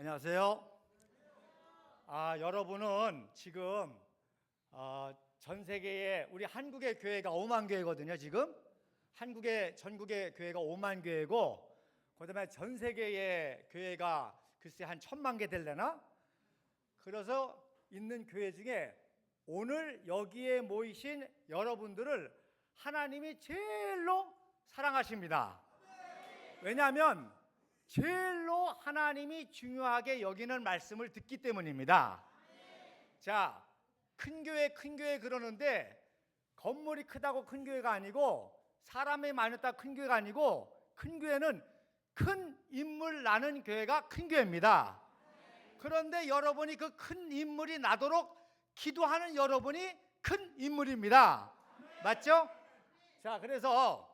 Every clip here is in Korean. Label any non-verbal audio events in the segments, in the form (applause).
안녕하세요. 아, 여러분은 지금 어, 전 세계에 우리 한국의 교회가 5만 교회거든요. 지금 한국의 전국의 교회가 5만 교회고 그다음에 전 세계의 교회가 글쎄 한 천만 개 될래나? 그래서 있는 교회 중에 오늘 여기에 모이신 여러분들을 하나님이 제일로 사랑하십니다. 왜냐하면 제일로 하나님이 중요하게 여기는 말씀을 듣기 때문입니다. 자, 큰 교회 큰 교회 그러는데 건물이 크다고 큰 교회가 아니고 사람이 많았다 큰 교회가 아니고 큰 교회는 큰 인물 나는 교회가 큰 교회입니다. 그런데 여러분이 그 큰 인물이 나도록 기도하는 여러분이 큰 인물입니다. 맞죠? 자, 그래서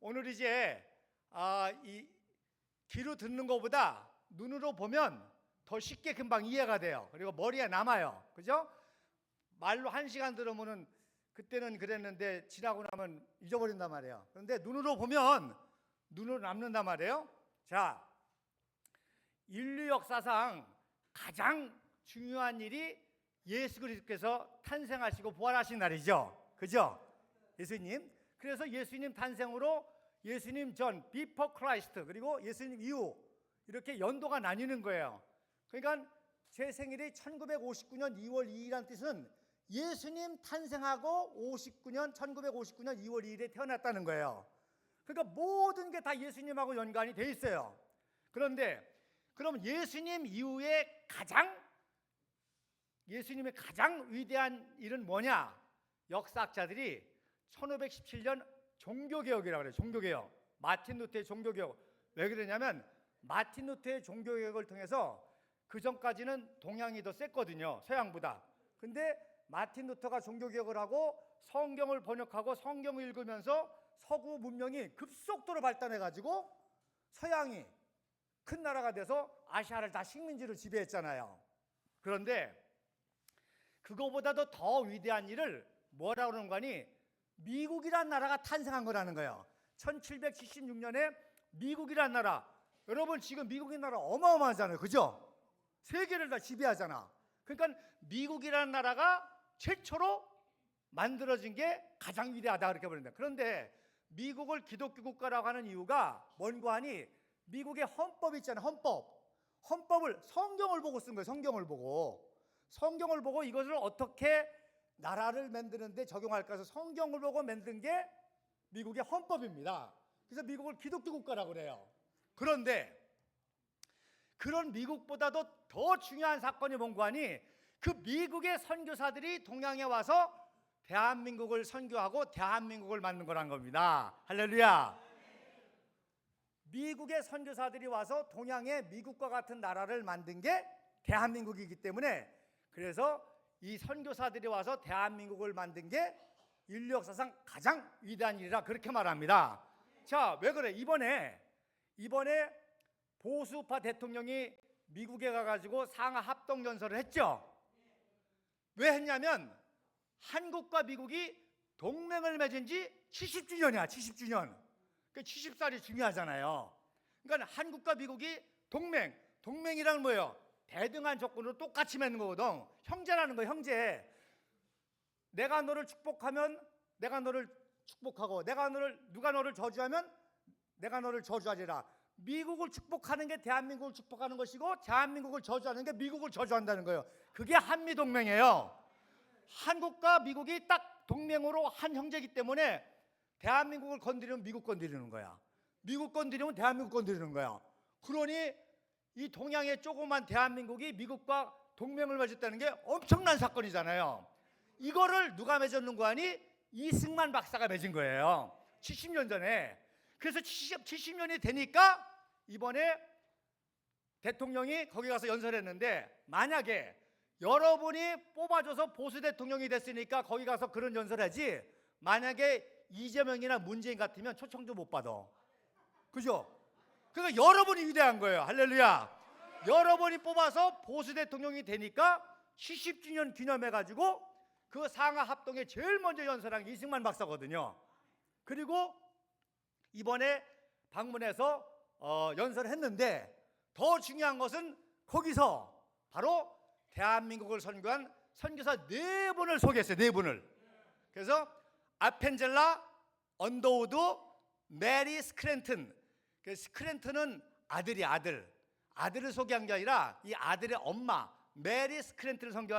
오늘 이제 아, 이 귀로 듣는 것보다 눈으로 보면 더 쉽게 금방 이해가 돼요. 그리고 머리에 남아요. 그죠? 말로 한 시간 들으면은 그때는 그랬는데 지나고 나면 잊어버린단 말이에요. 그런데 눈으로 보면 눈으로 남는단 말이에요. 자, 인류 역사상 가장 중요한 일이 예수 그리스도께서 탄생하시고 부활하신 날이죠. 그죠? 예수님. 그래서 예수님 탄생으로 예수님 전 비퍼 크라이스트 그리고 예수님 이후 이렇게 연도가 나뉘는 거예요. 그러니까 제 생일이 1959년 2월 2일이라는 뜻은 예수님 탄생하고 59년 1959년 2월 2일에 태어났다는 거예요. 그러니까 모든 게 다 예수님하고 연관이 돼 있어요. 그런데 그럼 예수님 이후에 가장 예수님의 가장 위대한 일은 뭐냐? 역사학자들이 1517년 종교개혁이라고 그래요. 종교개혁. 마틴 루터의 종교개혁. 왜 그러냐면 마틴 루터의 종교개혁을 통해서 그 전까지는 동양이 더 셌거든요. 서양보다. 근데 마틴 루터가 종교개혁을 하고 성경을 번역하고 성경을 읽으면서 서구 문명이 급속도로 발달해 가지고 서양이 큰 나라가 돼서 아시아를 다 식민지로 지배했잖아요. 그런데 그거보다도 더 위대한 일을 뭐라고 그러는 거니? 미국이란 나라가 탄생한 거라는 거예요. 1776년에 미국이란 나라. 여러분 지금 미국이 나라 어마어마하잖아요. 그죠? 세계를 다 지배하잖아. 그러니까 미국이라는 나라가 최초로 만들어진 게 가장 위대하다 그렇게 보는데 그런데 미국을 기독교 국가라고 하는 이유가 뭔고 하니 미국의 헌법 있잖아요. 헌법. 헌법을 성경을 보고 쓴 거예요. 성경을 보고. 성경을 보고 이것을 어떻게 나라를 만드는데 적용할까 해서 성경을 보고 만든 게 미국의 헌법입니다. 그래서 미국을 기독교 국가라고 그래요. 그런데 그런 미국보다도 더 중요한 사건이 뭔고 하니 그 미국의 선교사들이 동양에 와서 대한민국을 선교하고 대한민국을 만든 거란 겁니다. 할렐루야. 미국의 선교사들이 와서 동양에 미국과 같은 나라를 만든 게 대한민국이기 때문에 그래서 이 선교사들이 와서 대한민국을 만든 게 인류 역사상 가장 위대한 일이라 그렇게 말합니다. 자, 왜 그래? 이번에 이번에 보수파 대통령이 미국에 가가지고 상하 합동 연설을 했죠. 왜 했냐면 한국과 미국이 동맹을 맺은 지 70주년이야, 70주년. 그 70살이 중요하잖아요. 그러니까 한국과 미국이 동맹, 동맹이란 뭐예요? 대등한 조건으로 똑같이 맺는 거거든. 형제라는 거, 형제. 내가 너를 축복하면 내가 너를 축복하고 내가 너를 누가 너를 저주하면 내가 너를 저주하리라. 미국을 축복하는 게 대한민국을 축복하는 것이고 대한민국을 저주하는 게 미국을 저주한다는 거예요. 그게 한미 동맹이에요. 한국과 미국이 딱 동맹으로 한 형제이기 때문에 대한민국을 건드리면 미국 건드리는 거야. 미국 건드리면 대한민국 건드리는 거야. 그러니 이 동양의 조그만 대한민국이 미국과 동맹을 맺었다는 게 엄청난 사건이잖아요. 이거를 누가 맺었는 거 아니? 이승만 박사가 맺은 거예요. 70년 전에. 그래서 70, 70년이 되니까 이번에 대통령이 거기 가서 연설했는데 만약에 여러분이 뽑아줘서 보수 대통령이 됐으니까 거기 가서 그런 연설하지 만약에 이재명이나 문재인 같으면 초청도 못 받아. 그죠? 그러니까 여러분이 위대한 거예요. 할렐루야. 여러분이 뽑아서 보수 대통령이 되니까 70주년 기념해 가지고 그 상하 합동에 제일 먼저 연설한 게 이승만 박사거든요. 그리고 이번에 방문해서 어, 연설했는데 더 중요한 것은 거기서 바로 대한민국을 선교한 선교사 네 분을 소개했어요. 네 분을. 그래서 아펜젤라 언더우드 메리 스크랜튼. 그 스크랜턴은 아들이 아들. 아들을 소개한 게 아니라 이 아들의 엄마 메리 스크랜튼을 선교,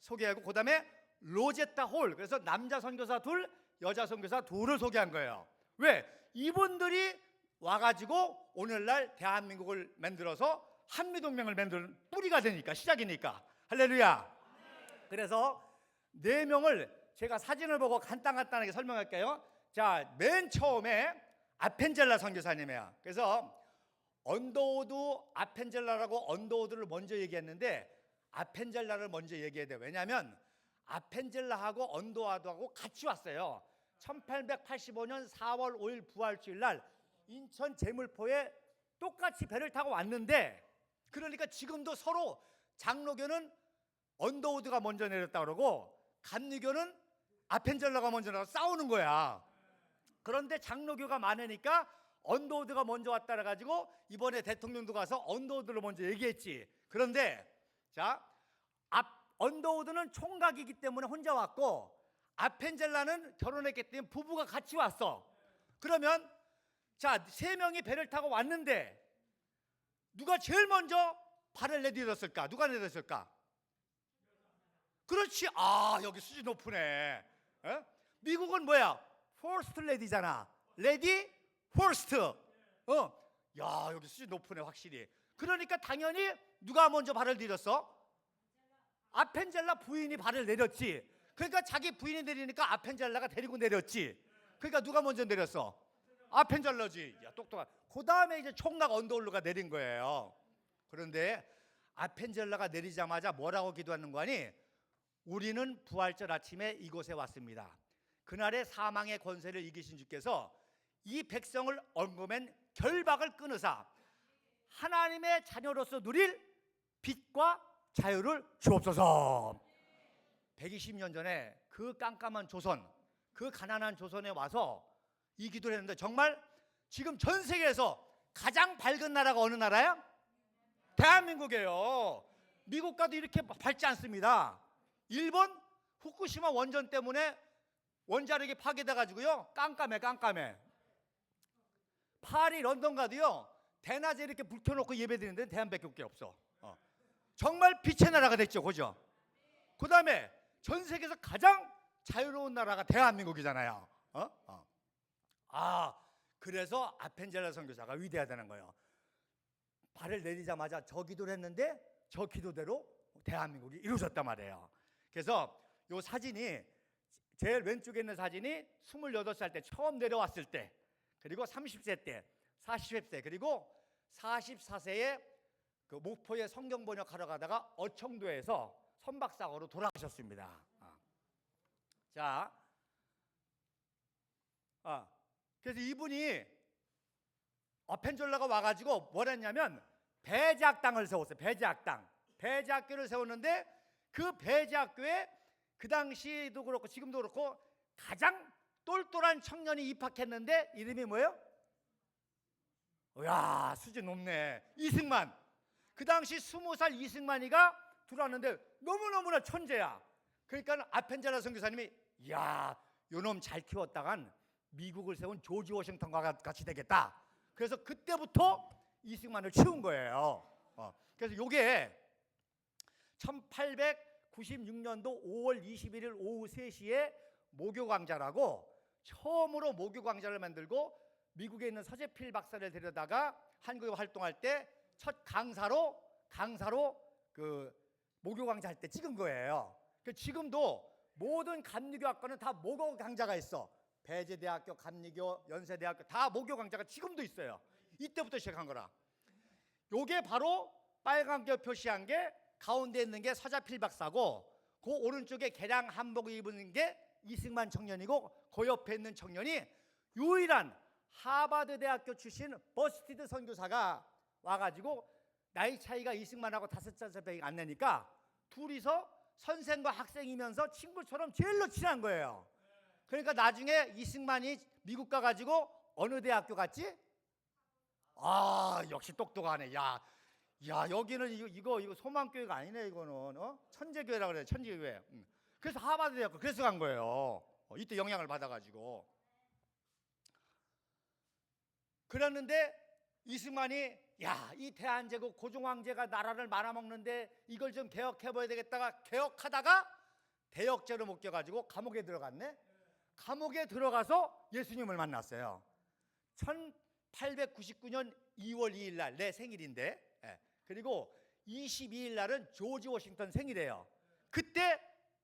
소개하고 그다음에 로제타 홀. 그래서 남자 선교사 둘, 여자 선교사 둘을 소개한 거예요. 왜? 이분들이 와가지고 오늘날 대한민국을 만들어서 한미동맹을 만드는 뿌리가 되니까 시작이니까 할렐루야. 그래서 네 명을 제가 사진을 보고 간단간단하게 설명할게요. 자, 맨 처음에 아펜젤라 선교사님이야. 그래서 언더우드 아펜젤라라고 언더우드를 먼저 얘기했는데 아펜젤라를 먼저 얘기해야 돼요. 왜냐하면 아펜젤라하고 언더우드하고 같이 왔어요. 1885년 4월 5일 부활주일 날 인천 제물포에 똑같이 배를 타고 왔는데 그러니까 지금도 서로 장로교는 언더우드가 먼저 내렸다 그러고 감리교는 아펜젤라가 먼저 나서 싸우는 거야. 그런데 장로교가 많으니까 언더우드가 먼저 왔다 그래가지고 이번에 대통령도 가서 언더우드를 먼저 얘기했지. 그런데 자, 앞 언더우드는 총각이기 때문에 혼자 왔고 아펜젤라는 결혼했기 때문에 부부가 같이 왔어. 그러면 자, 세 명이 배를 타고 왔는데 누가 제일 먼저 발을 내딛었을까? 누가 내딛었을까? 그렇지. 아, 여기 수준 높으네. 에? 미국은 뭐야? 포스트 레디잖아. 레디 포스트. 어. 야, 여기 수준 높으네, 확실히. 그러니까 당연히 누가 먼저 발을 내렸어? 아펜젤라 부인이 발을 내렸지. 그러니까 자기 부인이 내리니까 아펜젤라가 데리고 내렸지. 그러니까 누가 먼저 내렸어? 아펜젤라지. 야, 똑똑한. 그 다음에 이제 총각 언더울루가 내린 거예요. 그런데 아펜젤라가 내리자마자 뭐라고 기도하는 거 아니? 우리는 부활절 아침에 이곳에 왔습니다. 그날의 사망의 권세를 이기신 주께서 이 백성을 엉금엔 결박을 끊으사 하나님의 자녀로서 누릴 빛과 자유를 주옵소서. 120년 전에 그 깜깜한 조선, 그 가난한 조선에 와서 이 기도를 했는데 정말 지금 전 세계에서 가장 밝은 나라가 어느 나라야? 대한민국이에요. 미국과도 이렇게 밝지 않습니다. 일본 후쿠시마 원전 때문에 원자력이 파괴돼 가지고요. 깜깜해 깜깜해. 파리 런던 가도요. 대낮에 이렇게 불 켜놓고 예배드리는 데는 대한밖에 없어. 어. 정말 빛의 나라가 됐죠. 그죠? 그 다음에 전 세계에서 가장 자유로운 나라가 대한민국이잖아요. 어? 어. 아, 그래서 아펜젤라 선교사가 위대하다는 거예요. 발을 내리자마자 저 기도를 했는데 저 기도대로 대한민국이 이루어졌단 말이에요. 그래서 요 사진이 제일 왼쪽에 있는 사진이 28살 때 처음 내려왔을 때 그리고 30세 때 40세 그리고 44세에 그 목포에 성경 번역하러 가다가 어청도에서 선박사고로 돌아가셨습니다. 아. 자, 아, 그래서 이분이 어펜졸라가 와가지고 뭘 했냐면 배제학당을 세웠어요. 배제학당. 배제학교를 세웠는데 그 배제학교에 그 당시도 그렇고 지금도 그렇고 가장 똘똘한 청년이 입학했는데 이름이 뭐예요? 야 수준 높네. 이승만. 그 당시 스무 살 이승만이가 들어왔는데 너무너무나 천재야. 그러니까 아펜젤라 선교사님이 야 요놈 잘 키웠다간 미국을 세운 조지 워싱턴과 같이 되겠다. 그래서 그때부터 이승만을 치운 거예요. 어. 그래서 요게 1896년도 5월 21일 오후 3시에 모교 강좌라고 처음으로 모교 강좌를 만들고 미국에 있는 서재필 박사를 데려다가 한국에 활동할 때 첫 강사로 강사로 그 모교 강좌 할때 찍은 거예요. 그 지금도 모든 감리교 학과는 다 모교 강좌가 있어. 배제대학교, 감리교, 연세대학교 다 모교 강좌가 지금도 있어요. 이때부터 시작한 거라. 요게 바로 빨간게 표시한 게 가운데 있는 게 서자필 박사고 그 오른쪽에 개량 한복을 입은 게 이승만 청년이고 그 옆에 있는 청년이 유일한 하버드 대학교 출신 버스티드 선교사가 와가지고 나이 차이가 이승만하고 다섯 살밖에 안 나니까 둘이서 선생과 학생이면서 친구처럼 제일로 친한 거예요. 그러니까 나중에 이승만이 미국 가가지고 어느 대학교 갔지? 아 역시 똑똑하네. 야 야 여기는 이거 이거 이거 소망교회가 아니네 이거는 어? 천재교회라 그래 천재교회. 음. 그래서 하버드 대학 그래서 간 거예요. 어, 이때 영향을 받아가지고. 그랬는데 이승만이 야 이 대한제국 고종황제가 나라를 말아먹는데 이걸 좀 개혁해봐야 되겠다가 개혁하다가 대역죄로 묶여가지고 감옥에 들어갔네. 감옥에 들어가서 예수님을 만났어요. 1899년 2월 2일 날 내 생일인데 예. 그리고 22일 날은 조지 워싱턴 생일이에요. 그때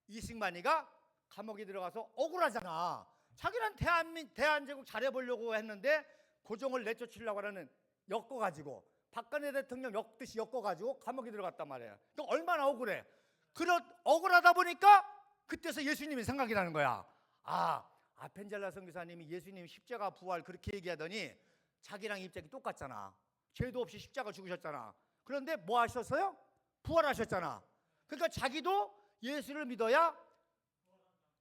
이승만이가 감옥에 들어가서 억울하잖아. 자기는 대한민 대한제국 잘해보려고 했는데 고종을 내쫓으려고 하는 엮어가지고 박근혜 대통령 엮듯이 엮어가지고 감옥에 들어갔단 말이에요. 그 얼마나 억울해. 그렇 억울하다 보니까 그때서 예수님이 생각이 나는 거야. 아 아펜젤라 선교사님이 예수님 십자가 부활 그렇게 얘기하더니 자기랑 입장이 똑같잖아. 죄도 없이 십자가 죽으셨잖아. 그런데 뭐 하셨어요? 부활하셨잖아. 그러니까 자기도 예수를 믿어야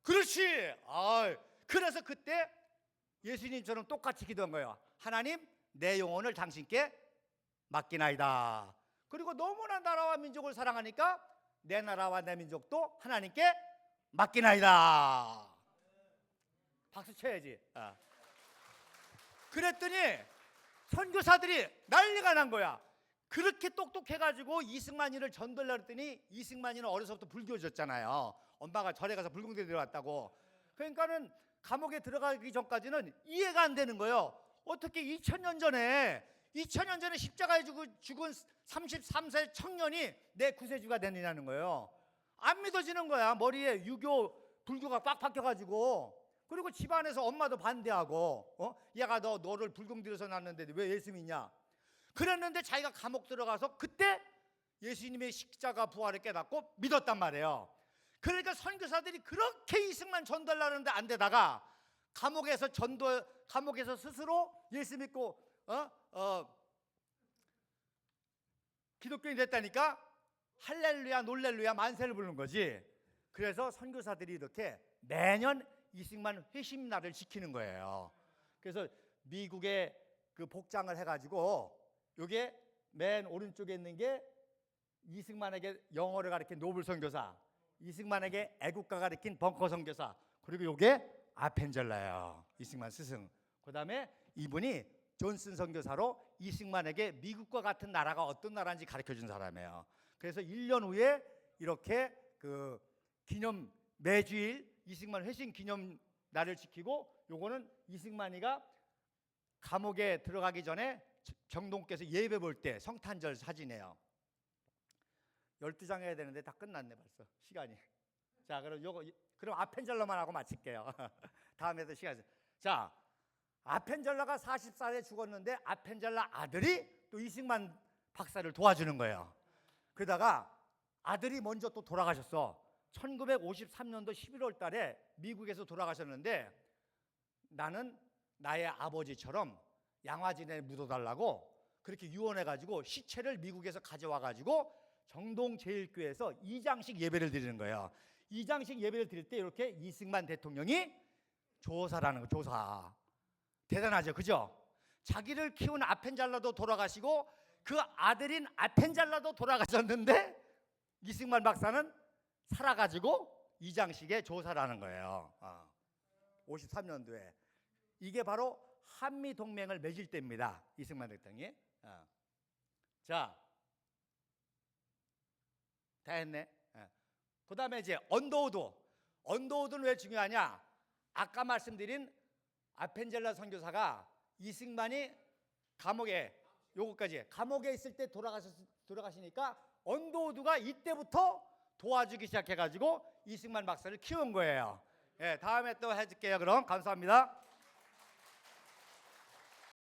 그렇지. 아, 그래서 그때 예수님처럼 똑같이 기도한 거예요. 하나님, 내 영혼을 당신께 맡기나이다. 그리고 너무나 나라와 민족을 사랑하니까 내 나라와 내 민족도 하나님께 맡기나이다. 박수 쳐야지. 어. 그랬더니 선교사들이 난리가 난 거야. 그렇게 똑똑해가지고 이승만이를 전달라 그랬더니 이승만이는 어려서부터 불교졌잖아요. 엄마가 절에 가서 불공대 들어왔다고. 그러니까는 감옥에 들어가기 전까지는 이해가 안 되는 거예요. 어떻게 2000년 전에 2000년 전에 십자가에 죽은, 죽은 33세 청년이 내 구세주가 되느냐는 거예요. 안 믿어지는 거야. 머리에 유교 불교가 꽉 박혀가지고 그리고 집안에서 엄마도 반대하고 어? 얘가 너 너를 불공들여서 낳는데 왜 예수 믿냐? 그랬는데 자기가 감옥 들어가서 그때 예수님의 십자가 부활을 깨닫고 믿었단 말이에요. 그러니까 선교사들이 그렇게 이승만 전달하는데 안 되다가 감옥에서 전도 감옥에서 스스로 예수 믿고 어? 어 기독교인이 됐다니까 할렐루야 놀렐루야 만세를 부르는 거지. 그래서 선교사들이 이렇게 매년 이승만 회심 날을 지키는 거예요. 그래서 미국에 그 복장을 해가지고 요게 맨 오른쪽에 있는 게 이승만에게 영어를 가르친 노블 선교사, 이승만에게 애국가 가르친 벙커 선교사, 그리고 요게 아펜젤라예요. 이승만 스승. 그다음에 이분이 존슨 선교사로 이승만에게 미국과 같은 나라가 어떤 나라인지 가르쳐 준 사람이에요. 그래서 1년 후에 이렇게 그 기념 매주일 이승만 회심 기념 날을 지키고 요거는 이승만이가 감옥에 들어가기 전에 정동께서 예배 볼 때 성탄절 사진이에요. 12장 해야 되는데 다 끝났네 벌써 시간이. 자, 그럼 요거 그럼 아펜젤러만 하고 마칠게요. (laughs) 다음에도 시간. 자, 아펜젤러가 40살에 죽었는데 아펜젤러 아들이 또 이승만 박사를 도와주는 거예요. 그러다가 아들이 먼저 또 돌아가셨어. 1953년도 11월 달에 미국에서 돌아가셨는데 나는 나의 아버지처럼 양화진에 묻어달라고 그렇게 유언해 가지고 시체를 미국에서 가져와 가지고 정동 제일교회에서 이장식 예배를 드리는 거예요. 이장식 예배를 드릴 때 이렇게 이승만 대통령이 조사라는 거 조사. 대단하죠. 그죠? 자기를 키운 아펜잘라도 돌아가시고 그 아들인 아펜잘라도 돌아가셨는데 이승만 박사는 살아가지고 이장식의 조사라는 거예요. 어. 53년도에 이게 바로 한미 동맹을 맺을 때입니다. 이승만 대통령이. 어. 자, 다 했네. 어. 그 다음에 이제 언더우드. 언더우드는 왜 중요하냐? 아까 말씀드린 아펜젤라 선교사가 이승만이 감옥에 요거까지 감옥에 있을 때 돌아가셨 돌아가시니까 언더우드가 이때부터 도와주기 시작해가지고 이승만 박사를 키운 거예요. 예, 다음에 또 해줄게요. 그럼 감사합니다.